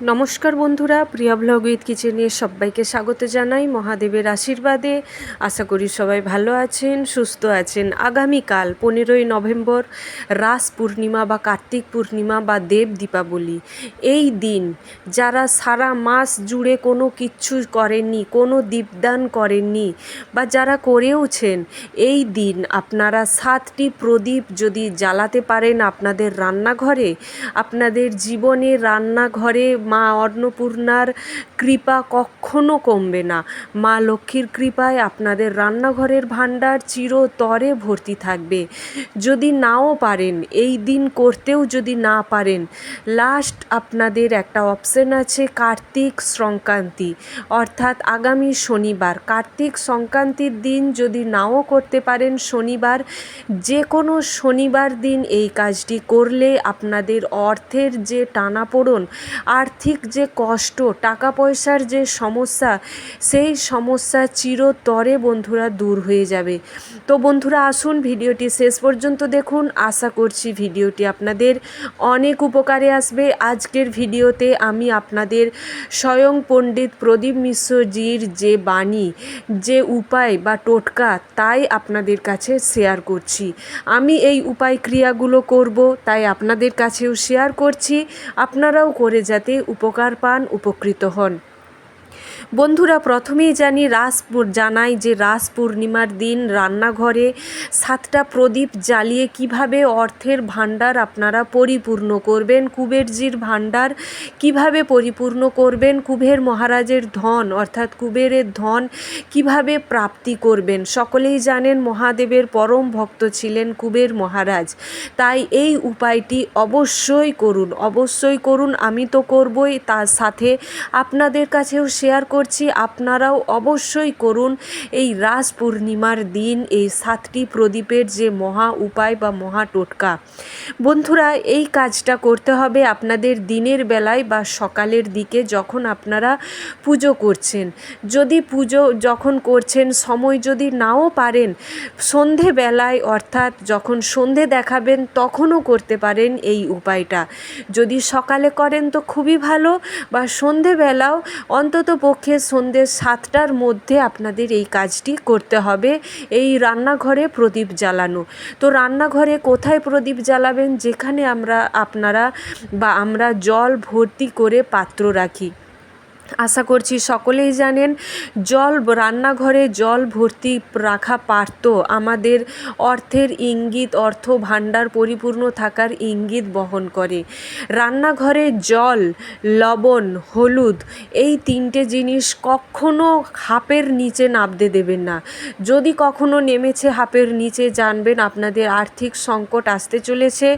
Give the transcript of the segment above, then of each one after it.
নমস্কার বন্ধুরা, প্রিয়া blog with কিচেনে সবাইকে স্বাগত জানাই মহাদেবের আশীর্বাদে। আশা করি সবাই ভালো আছেন, সুস্থ আছেন। আগামীকাল পনেরোই নভেম্বর, রাস পূর্ণিমা বা কার্তিক পূর্ণিমা বা দেব দীপাবলি। এই দিন যারা সারা মাস জুড়ে কোনো কিচ্ছু করেননি, কোনো দীপদান করেননি বা যারা করেওছেন, এই দিন আপনারা সাতটি প্রদীপ যদি জ্বালাতে পারেন আপনাদের রান্নাঘরে, আপনাদের জীবনে রান্নাঘরে মা অন্নপূর্ণার কৃপা কখনো কমবে না। মা লক্ষ্মীর কৃপায় আপনাদের রান্নাঘরের ভাণ্ডার চিরতরে ভর্তি থাকবে। যদি নাও পারেন, এই দিন করতেও যদি না পারেন লাস্ট আপনাদের একটা অপশন আছে কার্তিক সংক্রান্তি। অর্থাৎ আগামী শনিবার, কার্তিক সংক্রান্তির দিন যদি নাও করতে পারেন শনিবার যে কোনো শনিবার দিন এই কাজটি করলে আপনাদের অর্থের যে টানাপোড়েন আর্থিক যে কষ্ট টাকা পয়সার যে সমস্যা, সেই সমস্যা চিরতরে বন্ধুরা দূর হয়ে যাবে। তো বন্ধুরা, আসুন ভিডিওটি শেষ পর্যন্ত দেখুন। আশা করছি ভিডিওটি আপনাদের অনেক উপকারে আসবে। আজকের ভিডিওতে আমি আপনাদের স্বয়ং পণ্ডিত প্রদীপ মিশ্রজির যে বাণী, যে উপায় বা টোটকা, তাই আপনাদের কাছে শেয়ার করছি। আমি এই উপায় ক্রিয়াগুলো করব, তাই আপনাদের কাছেও শেয়ার করছি। আপনারাও করে যাতে উপকার পান উপকৃত হন। বন্ধুরা, প্রথমেই জানি রাস জানাই যে রাস পূর্ণিমার দিন, রান্নাঘরে সাতটা প্রদীপ জ্বালিয়ে কীভাবে অর্থের ভাণ্ডার আপনারা পরিপূর্ণ করবেন, কুবেরজির ভাণ্ডার কীভাবে পরিপূর্ণ করবেন, কুবের মহারাজের ধন, অর্থাৎ কুবেরের ধন কীভাবে প্রাপ্তি করবেন, সকলেই জানেন মহাদেবের পরম ভক্ত ছিলেন কুবের মহারাজ। তাই এই উপায়টি অবশ্যই করুন অবশ্যই করুন, আমি তো করবই, তার সাথে আপনাদের কাছেও শেয়ার করছি, আপনারাও অবশ্যই করুন। এই রাস পূর্ণিমার দিন, এই সাতটি প্রদীপের যে মহা উপায় বা মহা টোটকা। বন্ধুরা, এই কাজটা করতে হবে আপনাদের দিনের বেলায় বা সকালের দিকে যখন আপনারা পুজো করছেন। যদি পুজো যখন করছেন, সময় যদি নাও পারেন, সন্ধেবেলায় অর্থাৎ যখন সন্ধে দেখাবেন, তখনও করতে পারেন এই উপায়টা। যদি সকালে করেন তো খুবই ভালো, বা সন্ধেবেলাও অন্তত পক্ষে সন্ধে সাতটার মধ্যে আপনাদের এই কাজটি করতে হবে। এই রান্নাঘরে প্রদীপ জ্বালানো। তো রান্নাঘরে কোথায় প্রদীপ জ্বালাবেন? যেখানে আমরা, আপনারা বা আমরা জল ভর্তি করে পাত্র রাখি। আশা করছি সকলেই জানেন, জল রান্নাঘরে জল ভর্তি রাখা পারত। আমাদের অর্থের ইঙ্গিত, অর্থ ভাণ্ডার পরিপূর্ণ থাকার ইঙ্গিত বহন করে। রান্নাঘরে জল, লবণ, হলুদ এই তিনটে জিনিস কখনো হাপের নিচে নামতে দেবেন না। যদি কখনো নেমেছে হাপের নিচে, জানবেন আপনাদের আর্থিক সংকট আসতে চলেছে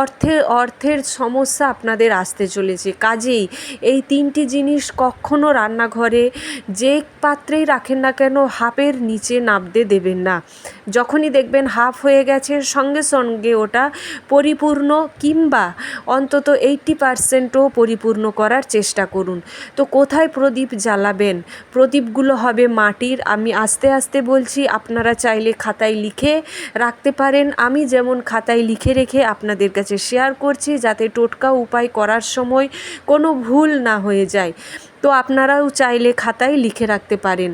অর্থের অর্থের সমস্যা আপনাদের আসতে চলেছে। কাজেই এই তিনটি জিনিস কখনো রান্নাঘরে যে পাত্রেই রাখেন না কেন হাফের নিচে নামতে দেবেন না। যখনই দেখবেন হাফ হয়ে গেছে, সঙ্গে সঙ্গে ওটা পরিপূর্ণ কিংবা অন্তত এইট্টি পারসেন্টও পরিপূর্ণ করার চেষ্টা করুন। তো কোথায় প্রদীপ জ্বালাবেন? প্রদীপগুলো হবে মাটির। আমি আস্তে আস্তে বলছি, আপনারা চাইলে খাতায় লিখে রাখতে পারেন। আমি যেমন খাতায় লিখে রেখে আপনাদের কাছে শেয়ার করছি, যাতে টোটকা উপায় করার সময় কোনো ভুল না হয়ে যায়। তো আপনারাও চাইলে খাতায় লিখে রাখতে পারেন।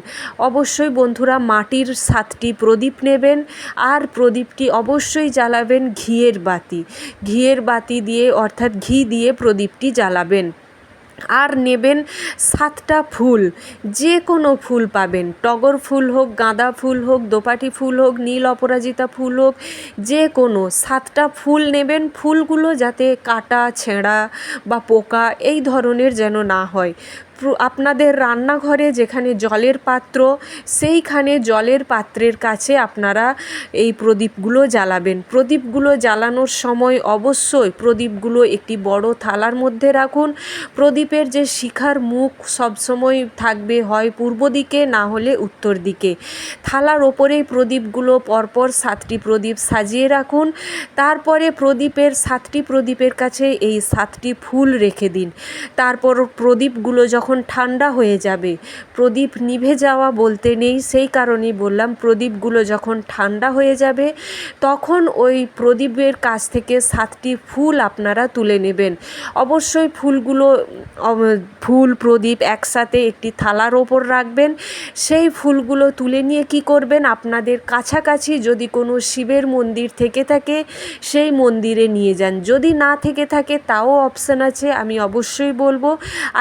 অবশ্যই বন্ধুরা মাটির সাতটি প্রদীপ নেবেন, আর প্রদীপটি অবশ্যই জ্বালাবেন ঘিয়ের বাতি। ঘিয়ের বাতি দিয়ে, অর্থাৎ ঘি দিয়ে প্রদীপটি জ্বালাবেন। আর নেবেন সাতটা ফুল, যে কোনো ফুল পাবেন। টগর ফুল হোক, গাঁদা ফুল হোক, দোপাটি ফুল হোক, নীল অপরাজিতা ফুল হোক, যে কোনো সাতটা ফুল নেবেন। ফুলগুলো যাতে কাটা, ছেঁড়া বা পোকা এই ধরনের যেন না হয়। আপনাদের রান্নাঘরে যেখানে জলের পাত্র, সেইখানে জলের পাত্রের কাছে আপনারা এই প্রদীপগুলো জ্বালাবেন। প্রদীপগুলো জ্বালানোর সময় অবশ্যই প্রদীপগুলো একটি বড় থালার মধ্যে রাখুন। প্রদীপের যে শিখার মুখ সবসময় থাকবে হয় পূর্ব দিকে, না হলে উত্তর দিকে। থালার ওপরেই প্রদীপগুলো পরপর সাতটি প্রদীপ সাজিয়ে রাখুন। তারপরে প্রদীপের সাতটি প্রদীপের কাছে এই সাতটি ফুল রেখে দিন। তারপর প্রদীপগুলো যখন যখন ঠান্ডা হয়ে যাবে। প্রদীপ নিভে যাওয়া বলতে নেই, সেই কারণেই বললাম, প্রদীপগুলো যখন ঠান্ডা হয়ে যাবে, তখন ওই প্রদীপের কাছ থেকে সাতটি ফুল আপনারা তুলে নেবেন। অবশ্যই ফুলগুলো ফুল, প্রদীপ একসাথে একটি থালার ওপর রাখবেন। সেই ফুলগুলো তুলে নিয়ে কি করবেন? আপনাদের কাছাকাছি যদি কোনো শিবের মন্দির থেকে থাকে, সেই মন্দিরে নিয়ে যান। যদি না থেকে থাকে, তাও অপশান আছে, আমি অবশ্যই বলব।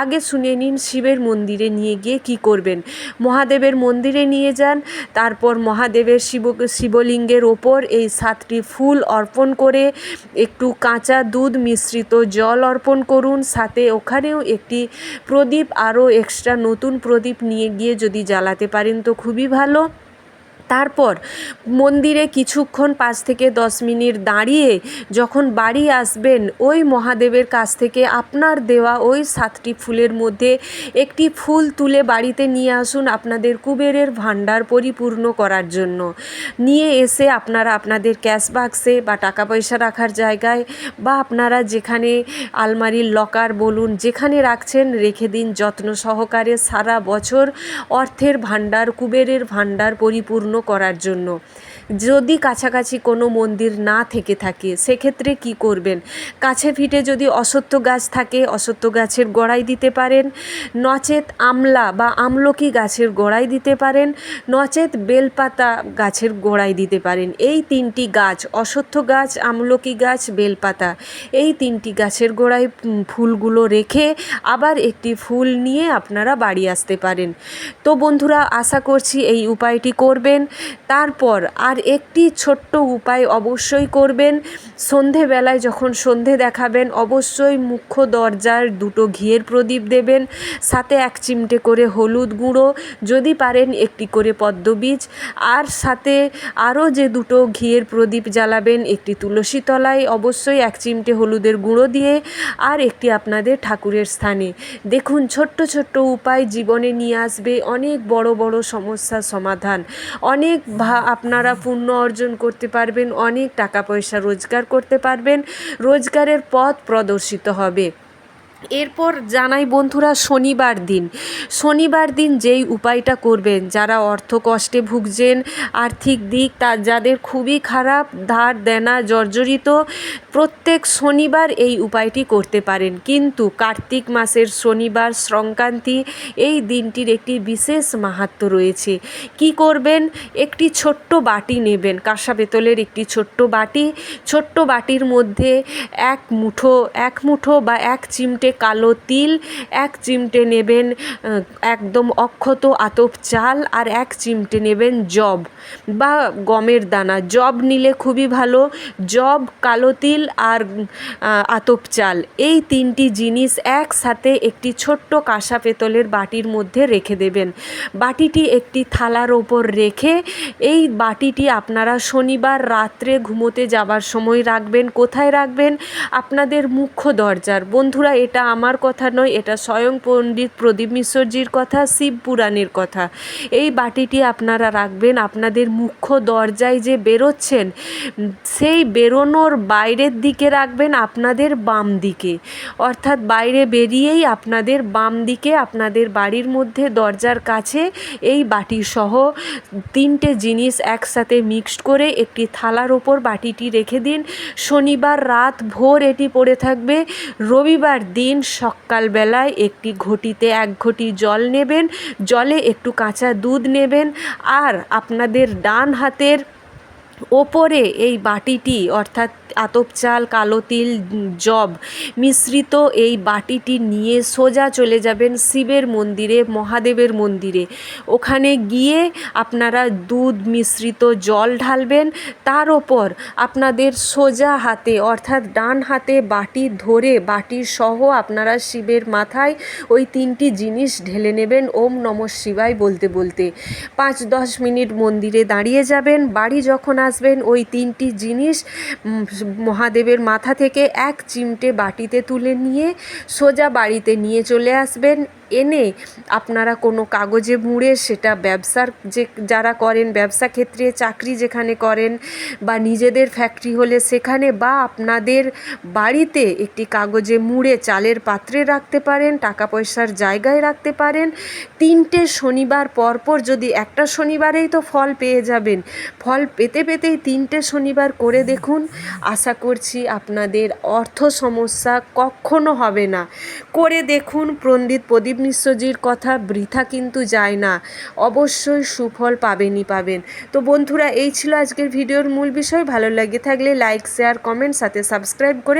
আগে শুনে নিন শিবের মন্দিরে নিয়ে গিয়ে কি করবেন? মহাদেবের মন্দিরে নিয়ে যান, তারপর মহাদেবের শিব, শিবলিঙ্গের ওপর এই সাতটি ফুল অর্পণ করে একটু কাঁচা দুধ, মিশ্রিত জল অর্পণ করুন। সাথে ওখানেও একটি প্রদীপ, আরও এক্সট্রা নতুন প্রদীপ নিয়ে গিয়ে যদি জ্বালাতে পারেন তো খুবই ভালো। তারপর মন্দিরে কিছুক্ষণ পাঁচ থেকে দশ মিনিট দাঁড়িয়ে যখন বাড়ি আসবেন, ওই মহাদেবের কাছ থেকে আপনার দেওয়া ওই সাতটি ফুলের মধ্যে একটি ফুল তুলে বাড়িতে নিয়ে আসুন আপনাদের কুবেরের ভাণ্ডার পরিপূর্ণ করার জন্য। নিয়ে এসে আপনারা আপনাদের ক্যাশ বাক্সে বা টাকা পয়সা রাখার জায়গায় বা আপনারা যেখানে আলমারির লকার বলুন, যেখানে রাখছেন রেখে দিন যত্ন সহকারে সারা বছর অর্থের ভাণ্ডার, কুবেরের ভাণ্ডার পরিপূর্ণ করার জন্য। যদি কাছাকাছি কোনো মন্দির না থেকে থাকে, সেক্ষেত্রে কি করবেন? কাছে ফিটে যদি অসত্য গাছ থাকে, অসত্য গাছের গোড়ায় দিতে পারেন। নচেত আমলা বা আমলকি গাছের গোড়ায় দিতে পারেন। নচেত বেলপাতা গাছের গোড়ায় দিতে পারেন। এই তিনটি গাছ, অসত্য গাছ, আমলকি গাছ, বেলপাতা, এই তিনটি গাছের গোড়ায় ফুলগুলো রেখে আবার একটি ফুল নিয়ে আপনারা বাড়ি আসতে পারেন। তো বন্ধুরা, আশা করছি এই উপায়টি করবেন। তারপর আর একটি ছোট্ট উপায় অবশ্যই করবেন। সন্ধেবেলায় যখন সন্ধে দেখাবেন, অবশ্যই মুখ্য দরজার দুটো ঘিয়ের প্রদীপ দেবেন, সাথে এক চিমটে করে হলুদ গুঁড়ো, যদি পারেন একটি করে পদ্মবীজ আর সাথে আরও যে দুটো ঘিয়ের প্রদীপ জ্বালাবেন, একটি তুলসী তলায় অবশ্যই এক চিমটে হলুদের গুঁড়ো দিয়ে, আর একটি আপনাদের ঠাকুরের স্থানে। দেখুন, ছোট্ট ছোট্ট উপায় জীবনে নিয়ে আসবে অনেক বড় বড় সমস্যার সমাধান। অনেক আপনারা পুণ্য অর্জন করতে পারবেন অনেক টাকা পয়সা রোজগার করতে পারবেন রোজগারের পথ প্রদর্শিত হবে। এরপর জানাই বন্ধুরা শনিবার দিন। শনিবার দিন যেই উপায়টা করবেন, যারা অর্থ কষ্টে ভুগছেন, আর্থিক দিক, তা যাদের খুবই খারাপ, ধার, দেনা, জর্জরিত, প্রত্যেক শনিবার এই উপায়টি করতে পারেন। কিন্তু কার্তিক মাসের শনিবার, সংক্রান্তি, এই দিনটির একটি বিশেষ মাহাত্ম রয়েছে। কি করবেন? একটি ছোট্ট বাটি নেবেন, কাঁসা পেতলের একটি ছোট্ট বাটি। ছোট্ট বাটির মধ্যে এক মুঠো এক মুঠো বা এক চিমটে কালো তিল, এক চিমটে নেবেন একদম অক্ষত আতপ চাল আর এক চিমটে নেবেন জব বা গমের দানা। জব নিলে খুবই ভালো, জব, কালো তিল আর আতপ চাল। এই তিনটি জিনিস একসাথে একটি ছোট্ট কাঁসা পেতলের বাটির মধ্যে রেখে দেবেন। বাটিটি একটি থালার ওপর রেখে এই বাটিটি আপনারা শনিবার রাত্রে ঘুমোতে যাবার সময় রাখবেন। কোথায় রাখবেন? আপনাদের মুখ্য দরজার। বন্ধুরা, এটা আমার কথা নয়, এটা স্বয়ং পণ্ডিত প্রদীপ মিশ্রজির কথা, শিব পুরাণের কথা। এই বাটিটি আপনারা রাখবেন, আপনাদের মুখ্য দরজায় যে বেরোচ্ছেন, সেই বেরোনোর বাইরের দিকে রাখবেন আপনাদের বাম দিকে। অর্থাৎ বাইরে বেরিয়েই আপনাদের বাম দিকে, আপনাদের বাড়ির মধ্যে, দরজার কাছে এই বাটি সহ তিনটে জিনিস একসাথে মিক্সড করে একটি থালার ওপর বাটিটি রেখে দিন। শনিবার রাত ভোর এটি পড়ে থাকবে, রবিবার দিন সকালবেলায় একটি ঘটিতে এক ঘটি জল নেবেন, জলে একটু কাঁচা দুধ নেবেন, আর আপনাদের ডান হাতের ওপরে এই বাটিটি, অর্থাৎ আতপ চাল, কালো তিল, জব মিশ্রিত এই বাটিটি নিয়ে সোজা চলে যাবেন শিবের মন্দিরে, মহাদেবের মন্দিরে। ওখানে গিয়ে আপনারা দুধ মিশ্রিত জল ঢালবেন, তার ওপর আপনাদের সোজা হাতে, অর্থাৎ ডান হাতে বাটি ধরে বাটির সহ আপনারা শিবের মাথায় ওই তিনটি জিনিস ঢেলে নেবেন, ওম নম শিবায় বলতে বলতে। পাঁচ দশ মিনিট মন্দিরে দাঁড়িয়ে যাবেন, বাড়ি যখন আসবেন ওই তিনটি জিনিস মহাদেবের মাথা থেকে এক চিমটে বাটিতে তুলে নিয়ে সোজা বাড়িতে নিয়ে চলে আসবেন। এনে আপনারা কোনো কাগজে মুড়ে সেটা ব্যবসার যে যারা করেন, ব্যবসা ক্ষেত্রে চাকরি যেখানে করেন বা নিজেদের ফ্যাক্টরি হলে সেখানে বা আপনাদের বাড়িতে একটি কাগজে মুড়ে চালের পাত্রে রাখতে পারেন, টাকা পয়সার জায়গায় রাখতে পারেন। তিনটে শনিবার পরপর যদি একটা শনিবারেই তো ফল পেয়ে যাবেন, ফল পেতে পেতেই তিনটে শনিবার করে দেখুন। আশা করছি আপনাদের অর্থ সমস্যা কখনো হবে না। করে দেখুন পণ্ডিত প্রদীপ মিশ্রজির কথা বৃথা কিন্তু যায় না। অবশ্যই সুফল পাবেনই পাবেন। তো বন্ধুরা, এই ছিল আজকের ভিডিওর মূল বিষয়। ভালো লাগে থাকলে লাইক শেয়ার কমেন্ট সাথে সাবস্ক্রাইব করে